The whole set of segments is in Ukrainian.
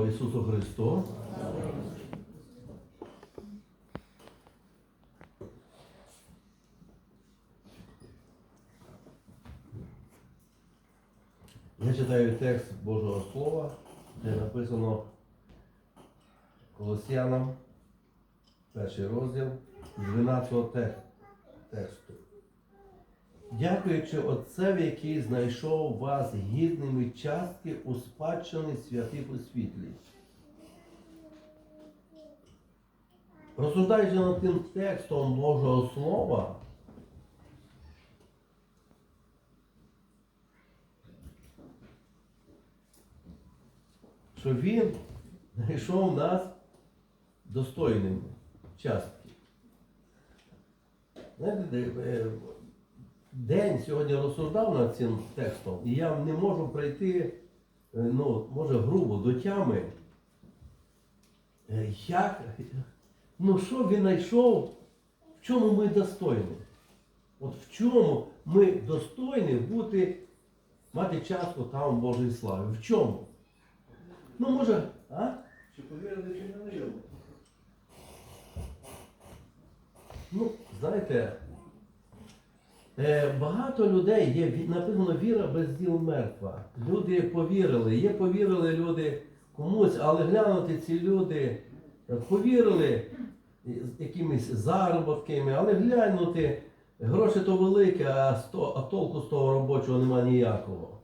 Ісусу Христу. Я читаю текст Божого Слова, де написано Колосянам, перший розділ, з 12 те- тексту. Дякуючи Отцеві, який знайшов вас гідними частки у спадщини святих у світлі. Розсуждаючи над тим текстом Божого Слова, що він знайшов нас достойними частки. Знаєте, е, день сьогодні розсуждав над цим текстом, і я не можу прийти, е, ну, може, грубо до тями. Е, Як, ну що він знайшов, в чому ми достойні? От в чому ми достойні бути, мати частку там Божої слави? В чому? Ну, може, а? Чи повірили, чи не вірили? Ну, знаєте, багато людей є, написано, віра без діл мертва. Люди повірили, є повірили люди комусь, але глянути ці люди е, повірили якимись заробітками, але глянути, гроші то велике, а, сто, а толку з того робочого нема ніякого.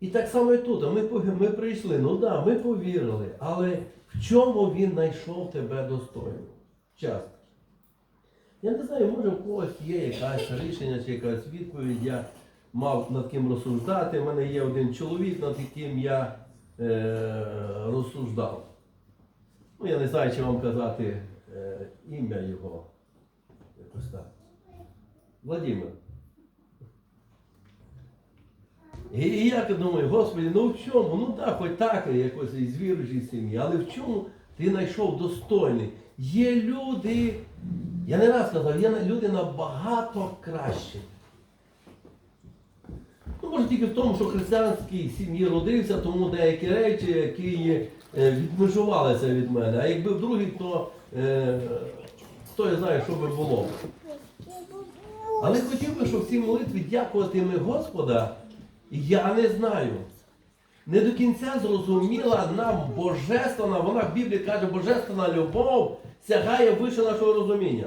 І так само і тут. Ми, ми прийшли, ну так, да, ми повірили, але в чому він знайшов тебе достойно? Частки. Я не знаю, може в когось є якесь рішення чи якась відповідь. Я мав над ким розсуждати. У мене є один чоловік, над яким я е, розсуждав. Ну, я не знаю, чи вам казати е, ім'я його. Якось так. Владимир. І, і я думаю, Господи, ну в чому? Ну так, хоч так, якось із віруючої сім'ї, але в чому ти знайшов достойний? Є люди, я не раз казав, є люди набагато кращі. Ну, може тільки в тому, що в християнській сім'ї родився, тому деякі речі, які е, відмежувалися від мене. А якби в другій, то е, хто я знає, що би було. Але хотів би, щоб в молитві дякувати ми Господа, я не знаю. Не до кінця зрозуміла нам божественна, вона в Біблії каже, божественна любов сягає вище нашого розуміння.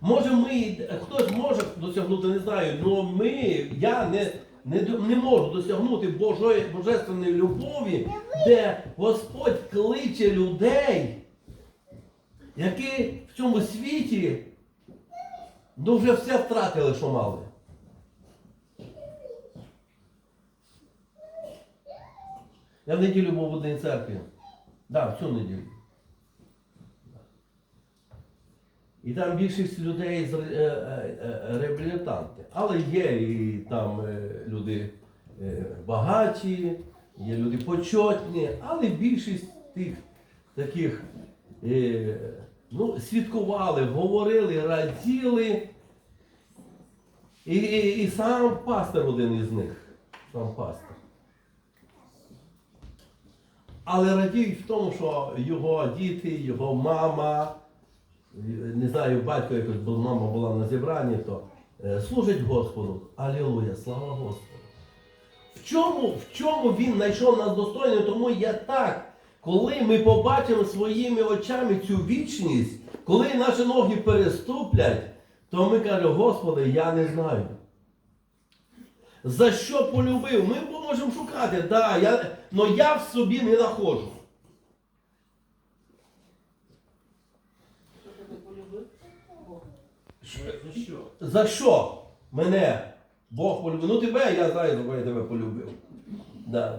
Може, ми, хтось може досягнути, не знаю, але ми, я не, не, не можу досягнути Божої, божественної любові, де Господь кличе людей, які в цьому світі ну, вже все втратили, що мали. Я в неділю був в одній церкві. Так, да, в цю неділю. І там більшість людей з е, е, е, реабілітанти. Але є і там люди багаті, є люди почетні, але більшість тих таких ну, свідкували, говорили, раділи. І, і, і сам пастор один із них. Сам пастор. Але радіють в тому, що його діти, його мама, не знаю, батько якось, бо мама була на зібранні, то е, служить Господу. Алілуя, слава Господу. В чому, в чому він знайшов нас достойним? Тому я так, коли ми побачимо своїми очами цю вічність, коли наші ноги переступлять, то ми кажемо, Господи, я не знаю. За що полюбив? Ми можемо шукати, да, я, но я в собі не знаходжу. За що? За що мене Бог полюбив? Ну тебе, я знаю, що я тебе полюбив. Да.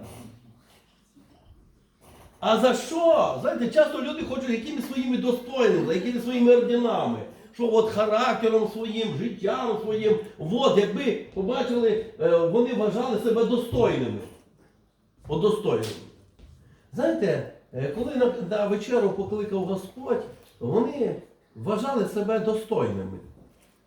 А за що? Знаєте, часто люди хочуть якимись своїми достойними, за якимись своїми орденами. Що от характером своїм, життям своїм, от, якби побачили, е, вони вважали себе достойними. От достойними. Знаєте, е, коли на, на вечеру покликав Господь, вони вважали себе достойними.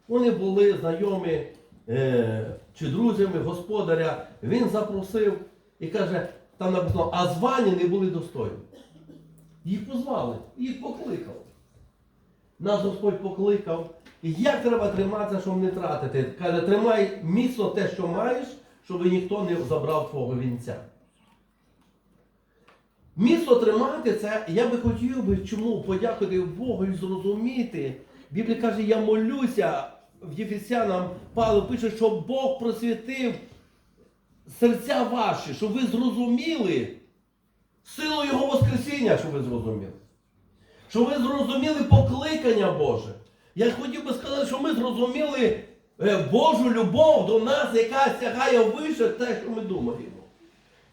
Вони були знайомі е, чи друзями господаря. Він запросив і каже, там написано, а звані не були достойні. Їх позвали, їх покликав. Нас Господь покликав. Як треба триматися, щоб не тратити? Каже, тримай міцно те, що маєш, щоб ніхто не забрав твого вінця. Міцно тримати це, я би хотів би чому подякувати Богу і зрозуміти. Біблія каже, я молюся в Єфесянам, Павло пише, що Бог просвітив серця ваші, щоб ви зрозуміли силу Його Воскресіння, щоб ви зрозуміли. Щоб ви зрозуміли покликання Боже. Я хотів би сказати, що ми зрозуміли е, Божу любов до нас, яка сягає вище те, що ми думаємо.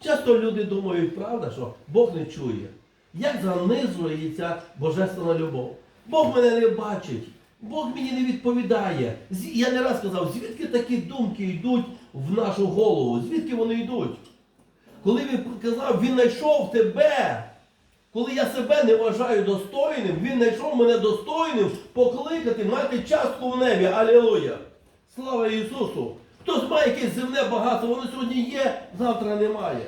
Часто люди думають, правда, що Бог не чує. Як занизується божественна любов? Бог мене не бачить, Бог мені не відповідає. Я не раз казав, звідки такі думки йдуть в нашу голову? Звідки вони йдуть? Коли він казав, він знайшов тебе, коли я себе не вважаю достойним, він знайшов мене достойним покликати, мати частку в небі. Алілуя! Слава Ісусу! Хтось має якесь земне багатство, воно сьогодні є, завтра немає.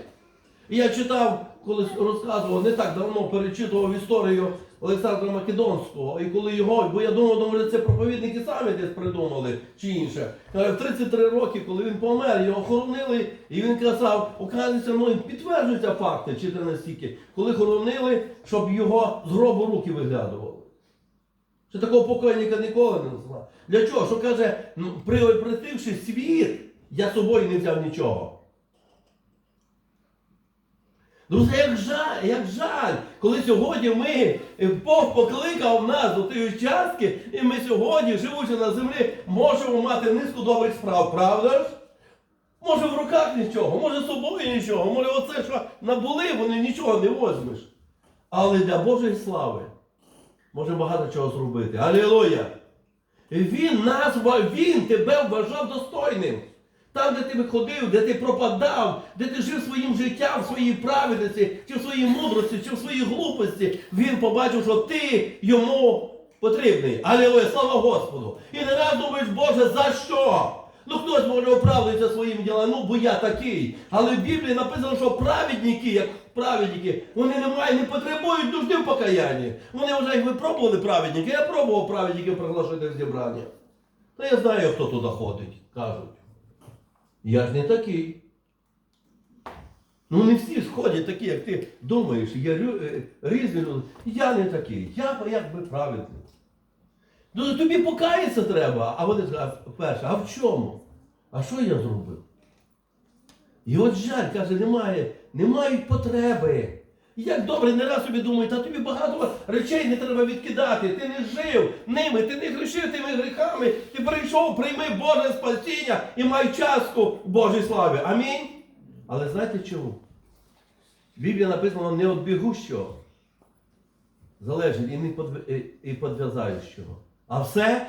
Я читав, колись розказував, не так давно перечитував історію Олександра Македонського. І коли його, бо я думав, думаю, це проповідники самі десь придумали чи інше. В 33 роки, коли він помер, його хоронили, і він казав, оказується, ну підтверджуються факти, чи не настільки, коли хоронили, щоб його з гробу руки виглядували. Що такого покойника ніколи не знав. Для чого? Що каже, ну, приобретивши світ, я собою не взяв нічого. Друзі, як жаль, як жаль, коли сьогодні ми, е, Бог покликав нас до тієї частки, і ми сьогодні, живучи на землі, можемо мати низку добрих справ, правда ж? Може в руках нічого, може з собою нічого, може оце, що набули, вони нічого не возьмеш. Але для Божої слави може багато чого зробити. Алілуя! Він нас, він тебе вважав достойним. Там, де ти виходив, де ти пропадав, де ти жив своїм життям, в своїй праведності, чи в своїй мудрості, чи в своїй глупості, він побачив, що ти йому потрібний. Алілуя, слава Господу! І не раз думаєш, Боже, за що? Ну хтось може оправдується своїм ділом, ну бо я такий. Але в Біблії написано, що праведники, як праведники, вони не мають, не потребують нужди в покаянні. Вони вже як ви пробували праведники, я пробував праведників приглашати в зібрання. Та я знаю, хто туди ходить, кажуть. Я ж не такий. Ну не всі сходять такі, як ти думаєш, я різний е, різні люди. Я не такий, я якби праведний. Ну тобі покаятися треба, а вони кажуть, перше, а в чому? А що я зробив? І от жаль, каже, немає, не мають потреби. Як добре, не раз собі думають, та тобі багато речей не треба відкидати. Ти не жив ними, ти не грішив тими гріхами, ти прийшов, прийми Боже спасіння і май частку Божій славі. Амінь. Але знаєте чому? В Біблії написано не від бігущого залежить і не подв'язаючого. А все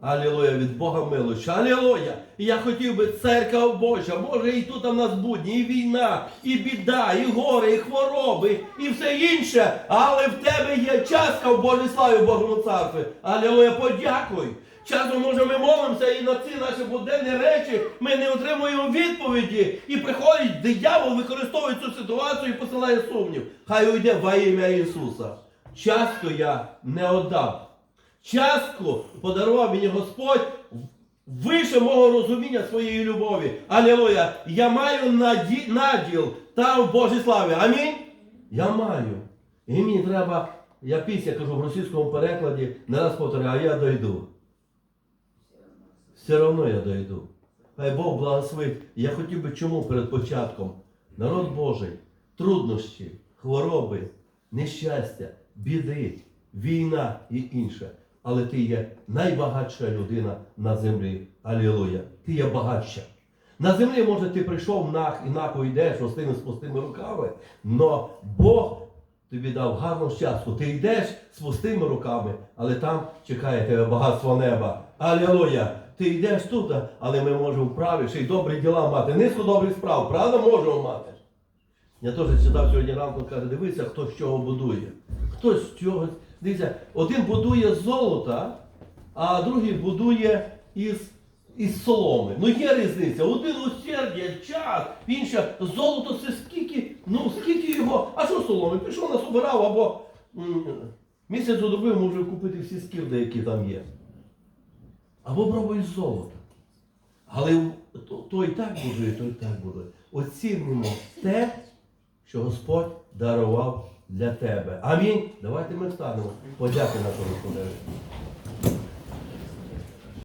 Алілуя, від Бога милоща. Алілуя! І я хотів би церква Божа, Боже, і тут у нас будні, і війна, і біда, і горе, і хвороби, і все інше. Але в тебе є частка в Божій славі в Божому царстві. Алілуя, подякуй. Часом, може, ми молимося і на ці наші буденні речі ми не отримуємо відповіді. І приходить диявол, використовує цю ситуацію і посилає сумнів. Хай уйде во ім'я Ісуса. Частку я не отдав. Частку подарував мені Господь вище мого розуміння своєї любові. Алілуя! Я маю наді... наділ там в Божій славі. Амінь. Я маю. І мені треба, я після кажу в російському перекладі, не раз повторяю, а я дойду. Все одно я дойду. Хай Бог благословить. Я хотів би чому перед початком? Народ Божий, труднощі, хвороби, нещастя, біди, війна і інше. Але ти є найбагатша людина на землі. Алілуя. Ти є багатша. На землі, може, ти прийшов нах і нахуй йдеш з з пустими руками, але Бог тобі дав гарну щастку. Ти йдеш з пустими руками, але там чекає тебе багатство неба. Алілуя! Ти йдеш тут, але ми можемо вправі ще й добрі діла мати. Низку добрих справ, правда, можемо мати. Я теж читав сьогодні ранку, каже, дивися, хто з чого будує. Хтось з чого. Дивіться, один будує з золота, а другий будує із, із соломи. Ну є різниця. Один усердя, час, інше золото це скільки, ну скільки його. А що соломи? Пішов насобирав або м, місяць одробив, може купити всі скирди, які там є. Або пробуй золото. Але то, то і так будує, то і так будує. Оцінимо те, що Господь дарував для тебе. Амінь. Давайте ми встанемо. Подяки нашому Господеві.